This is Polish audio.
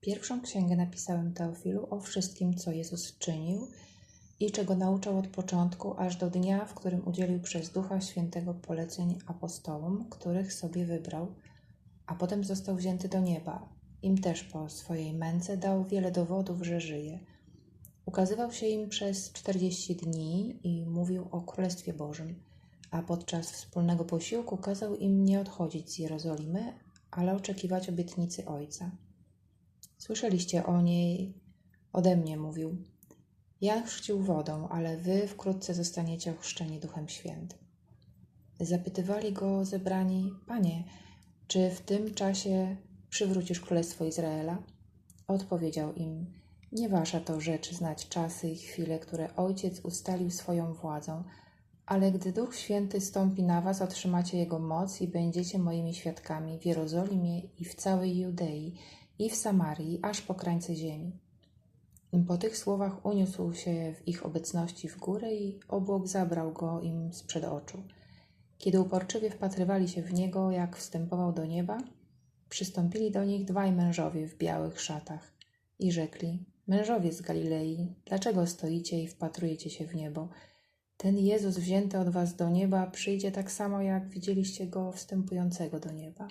Pierwszą księgę napisałem Teofilu o wszystkim, co Jezus czynił i czego nauczał od początku, aż do dnia, w którym udzielił przez Ducha Świętego poleceń apostołom, których sobie wybrał, a potem został wzięty do nieba. Im też po swojej męce dał wiele dowodów, że żyje. Ukazywał się im przez czterdzieści dni i mówił o Królestwie Bożym, a podczas wspólnego posiłku kazał im nie odchodzić z Jerozolimy, ale oczekiwać obietnicy Ojca. Słyszeliście o niej, ode mnie mówił. Jan chrzcił wodą, ale wy wkrótce zostaniecie ochrzczeni Duchem Świętym. Zapytywali go zebrani, Panie, czy w tym czasie przywrócisz Królestwo Izraela? Odpowiedział im, nie wasza to rzecz znać czasy i chwile, które Ojciec ustalił swoją władzą, ale gdy Duch Święty stąpi na was, otrzymacie Jego moc i będziecie moimi świadkami w Jerozolimie i w całej Judei i w Samarii, aż po krańce ziemi. Po tych słowach uniósł się w ich obecności w górę i obłok zabrał go im sprzed oczu. Kiedy uporczywie wpatrywali się w niego, jak wstępował do nieba, przystąpili do nich dwaj mężowie w białych szatach i rzekli: Mężowie z Galilei, dlaczego stoicie i wpatrujecie się w niebo? Ten Jezus wzięty od was do nieba przyjdzie tak samo, jak widzieliście go wstępującego do nieba.